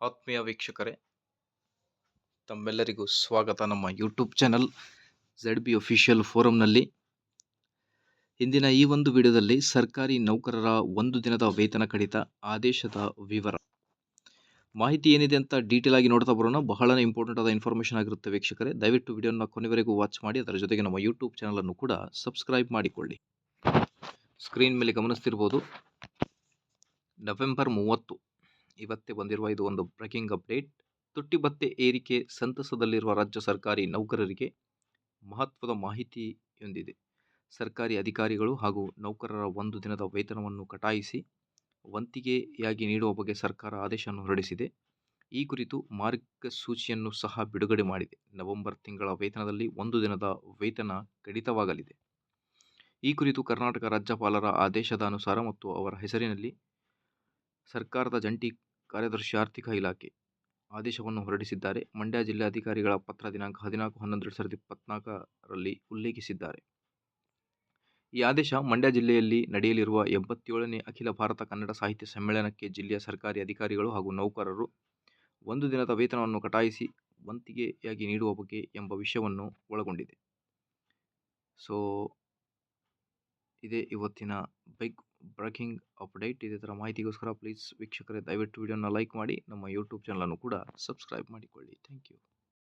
ಆತ್ಮೀಯ ವೀಕ್ಷಕರೇ, ತಮ್ಮೆಲ್ಲರಿಗೂ ಸ್ವಾಗತ. ನಮ್ಮ YouTube channel Z B official ಫೋರಂನಲ್ಲಿ ಇಂದಿನ ಈ ಒಂದು ವಿಡಿಯೋದಲ್ಲಿ ಸರ್ಕಾರಿ ನೌಕರರ ಒಂದು ದಿನದ ವೇತನ ಕಡಿತ ಆದೇಶದ ವಿವರ. ಮಾಹಿತಿ ಏನಿದೆ ಅಂತ ಡೀಟೇಲ್ ಆಗಿ ನೋಡ್ತಾ ಬರೋಣ. ಬಹಳ ಇಂಪಾರ್ಟೆಂಟ್ ಆದ ಇನ್ಫಾರ್ಮೇಷನ್ ಆಗಿರುತ್ತೆ ವೀಕ್ಷಕರೇ. ದಯವಿಟ್ಟು ವಿಡಿಯೋನ ಕೊನೆವರೆಗೂ ವಾಚ್ ಮಾಡಿ, ಅದರ ಜೊತೆಗೆ ನಮ್ಮ ಯೂಟ್ಯೂಬ್ ಚಾನಲನ್ನು ಕೂಡ ಸಬ್ಸ್ಕ್ರೈಬ್ ಮಾಡಿಕೊಳ್ಳಿ. ಸ್ಕ್ರೀನ್ ಮೇಲೆ ಗಮನಿಸ್ತಿರ್ಬೋದು. ನವೆಂಬರ್ ಮೂವತ್ತು. ಇವತ್ತೇ ಬಂದಿರುವ ಇದು ಒಂದು ಬ್ರೇಕಿಂಗ್ ಅಪ್ಡೇಟ್. ತುಟ್ಟಿ ಭತ್ತೆ ಏರಿಕೆ ಸಂತಸದಲ್ಲಿರುವ ರಾಜ್ಯ ಸರ್ಕಾರಿ ನೌಕರರಿಗೆ ಮಹತ್ವದ ಮಾಹಿತಿಯೊಂದಿದೆ ಸರ್ಕಾರಿ ಅಧಿಕಾರಿಗಳು ಹಾಗೂ ನೌಕರರ ಒಂದು ದಿನದ ವೇತನವನ್ನು ಕಟಾಯಿಸಿ ವಂತಿಗೆಯಾಗಿ ನೀಡುವ ಬಗ್ಗೆ ಸರ್ಕಾರ ಆದೇಶವನ್ನು ಹೊರಡಿಸಿದೆ. ಈ ಕುರಿತು ಮಾರ್ಗಸೂಚಿಯನ್ನು ಸಹ ಬಿಡುಗಡೆ ಮಾಡಿದೆ. ನವೆಂಬರ್ ತಿಂಗಳ ವೇತನದಲ್ಲಿ ಒಂದು ದಿನದ ವೇತನ ಕಡಿತವಾಗಲಿದೆ. ಈ ಕುರಿತು ಕರ್ನಾಟಕ ರಾಜ್ಯಪಾಲರ ಆದೇಶದ ಅನುಸಾರ ಮತ್ತು ಅವರ ಹೆಸರಿನಲ್ಲಿ ಸರ್ಕಾರದ ಜಂಟಿ ಕಾರ್ಯದರ್ಶಿ ಆರ್ಥಿಕ ಇಲಾಖೆ ಆದೇಶವನ್ನು ಹೊರಡಿಸಿದ್ದಾರೆ. ಮಂಡ್ಯ ಜಿಲ್ಲಾಧಿಕಾರಿಗಳ ಪತ್ರ ದಿನಾಂಕ ಹದಿನಾಲ್ಕು ಹನ್ನೊಂದು ಎರಡು ಸಾವಿರದ ಇಪ್ಪತ್ನಾಲ್ಕರಲ್ಲಿ ಉಲ್ಲೇಖಿಸಿದ್ದಾರೆ. ಈ ಆದೇಶ ಮಂಡ್ಯ ಜಿಲ್ಲೆಯಲ್ಲಿ ನಡೆಯಲಿರುವ ಎಂಬತ್ತೇಳನೇ ಅಖಿಲ ಭಾರತ ಕನ್ನಡ ಸಾಹಿತ್ಯ ಸಮ್ಮೇಳನಕ್ಕೆ ಜಿಲ್ಲೆಯ ಸರ್ಕಾರಿ ಅಧಿಕಾರಿಗಳು ಹಾಗೂ ನೌಕರರು ಒಂದು ದಿನದ ವೇತನವನ್ನು ಕಟಾಯಿಸಿ ವಂತಿಗೆಯಾಗಿ ನೀಡುವ ಬಗ್ಗೆ ಎಂಬ ವಿಷಯವನ್ನು ಒಳಗೊಂಡಿದೆ. ಸೊ ಇದೇ. ಇವತ್ತಿನ ಬೈಕ್ ಬ್ರೇಕಿಂಗ್ ಅಪ್ಡೇಟ್ ಇದೇ ಥರ ಮಾಹಿತಿಗೋಸ್ಕರ ಪ್ಲೀಸ್ ವೀಕ್ಷಕರೇ ದಯವಿಟ್ಟು ವಿಡಿಯೋನ ಲೈಕ್ ಮಾಡಿ. ನಮ್ಮ ಯೂಟ್ಯೂಬ್ ಚಾನಲನ್ನು ಕೂಡ ಸಬ್ಸ್ಕ್ರೈಬ್ ಮಾಡಿಕೊಳ್ಳಿ. Thank you